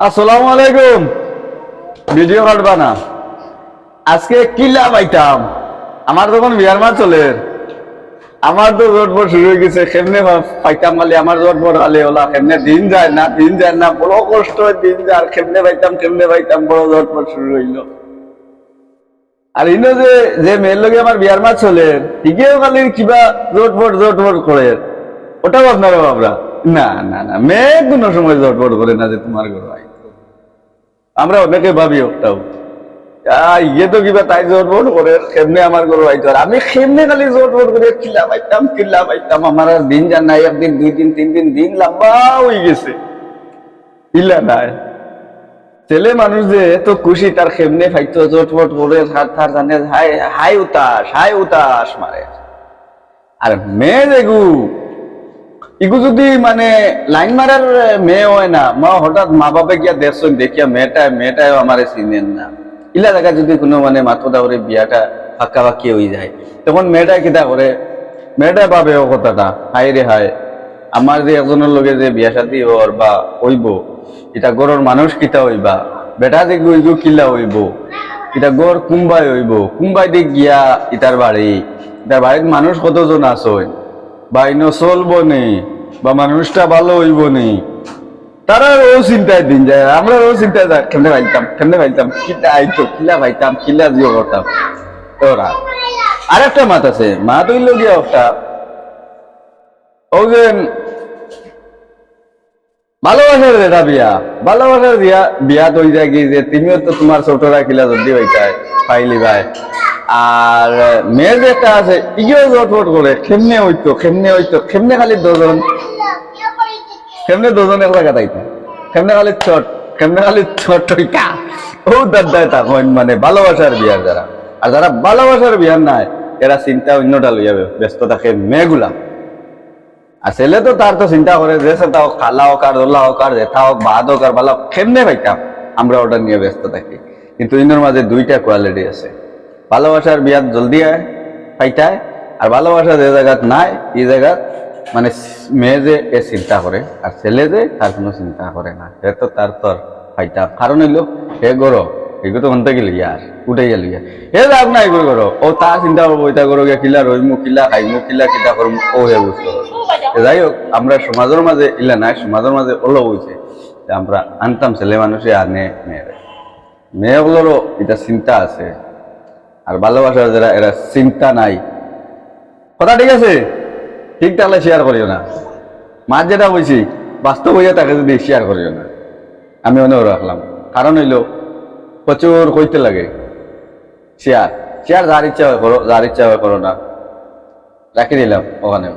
আসসালামু আলাইকুম। ভিডিও কাটবা না আজকে কিলা পাইতাম। আমার তখন বিয়ার চলে, আমার তো শুরু হয়ে গেছে পাইতাম মালি আমার জোট বড় ওলা, কেমনে দিন যায় না, দিন যায় না, বড় কষ্ট দিন যায় পাইতাম পাইতাম, বড় শুরু হইল। আর ইনো যে যে মেয়ের লগে আমার বিয়ার মাস চলে ঠিকই খালি কিবা জোট বট জোট বট করে। ওটাও আপনারা না না না, মেয়ে কোনো সময় জোট করে না যে তোমার ঘর। আমরা অনেকে ভাবি, ওটাও। ইয়ে তো কিবা তাই জোট বোট করে, কেমনে আমার গরু আইতো আমি কেমনে খালি জোট বোট করে কিলা পাইতাম কিলা পাইতাম আমার আর দিন যান নাই, একদিন দুই দিন তিন দিন দিন লম্বা হয়ে গেছে। ইলা নাই। ছেলে মানুষ যে এত খুশি তার খেমনে ফাইতো জোট বোট করে থার থার জানে হাই হাই উতাস হাই উতাস মারে আর মেয়ে যেগু ইগু যদি মানে লাইন মারার মেয়ে হয় না, মা হঠাৎ মা বাপে গিয়া দেখছেন দেখিয়া মেয়েটায় মেয়েটায় আমার চিনেন না। ইলা জায়গা যদি কোনো মানে মাথা করে বিয়াটা ফাঁকা ফাঁকি হয়ে যায়, তখন মেয়েটা কিতা করে? মেয়েটা পাবে ও কথাটা হাই রে হাই আমার যে একজনের লগে যে বিয়া শাদী ওর বা হইব, এটা গড়র মানুষ কিতা হইবা? বেটা যে গইগু কিলা হইব? এটা গড় কুম্বাই হইব? কুম্বাই দিক গিয়া ইটার বাড়ি ইটার বাড়ির মানুষ কতজন আছে? বা চলবো বা মানুষটা ভালো হইব তারা ও চিন্তায় দিন যায়, আমরা ও চিন্তায় যায় পাইতাম কিলা আইতো জিও করতাম। ওরা আর একটা মাত আছে মা তৈল গিয়া ও যে, ভালোবাসার বিয়া ভালোবাসার বিয়া বিয়া তৈ যায় যে তুমিও তো তোমার ছোটরা কিলা যদি হইতায়, পাইলি ভাই। আর মেয়ের যে একটা আছে ইগেও জটফট করে কেমনে হইতো কেমনে হইতো কেমনে খালি দুজন কেমনে দুজন এক জায়গা তাইতো কেমনে খালি চট কেমনে খালি চট হইতা ও দাদায় তখন মানে ভালোবাসার বিয়ার যারা। আর যারা ভালোবাসার বিয়ার নাই এরা চিন্তা অন্যটা লইয়া ব্যস্ত থাকে মেয়েগুলা। আর ছেলে তো তার তো চিন্তা করে যে সেটা হোক খালা হোক আর দোল্লা হোক আর জেঠা হোক বাদ হোক আর হোক, কেমনে পাইতাম আমরা ওটা নিয়ে ব্যস্ত থাকি। কিন্তু ইনোর মাঝে দুইটা কোয়ালিটি আছে। ভালোবাসার বিয়াত জলদি আয় পাইতায় আর ভালোবাসা যে জায়গাত নাই, এই জায়গাত মানে মেয়ে যে এ চিন্তা করে, আর ছেলে যে তার কোনো চিন্তা করে না। সে তো তার তোর পাইতাম কারণ হইল, হে গরো এগুলো তো মনতে গেলি আর উঠে গেলি হে লাভ নাই এগুলো করো ও তা চিন্তা করব এটা করো কিলা রইমু, কিলা খাইমু, কিলা কিটা করমু, ও হে বুঝতে যাই হোক আমরা সমাজের মাঝে ইলা নাই, সমাজের মাঝে ওলো হইছে যে আমরা আনতাম ছেলে মানুষে আর আনে মেয়েরে। মেয়েগুলোরও এটা চিন্তা আছে। আর ভালোবাসার যারা, এরা চিন্তা নাই। কথা ঠিক আছে? ঠিক তাহলে শেয়ার করিও না। মার যেটা বলছি, বাস্তব হইয়া তাকে যদি শেয়ার করিও না। আমি অনেক রাখলাম কারণ হইল, প্রচুর কইতে লাগে। শেয়ার শেয়ার যার ইচ্ছা হয় করো, যার ইচ্ছা হয় করো না। রাখি দিলাম ওখানে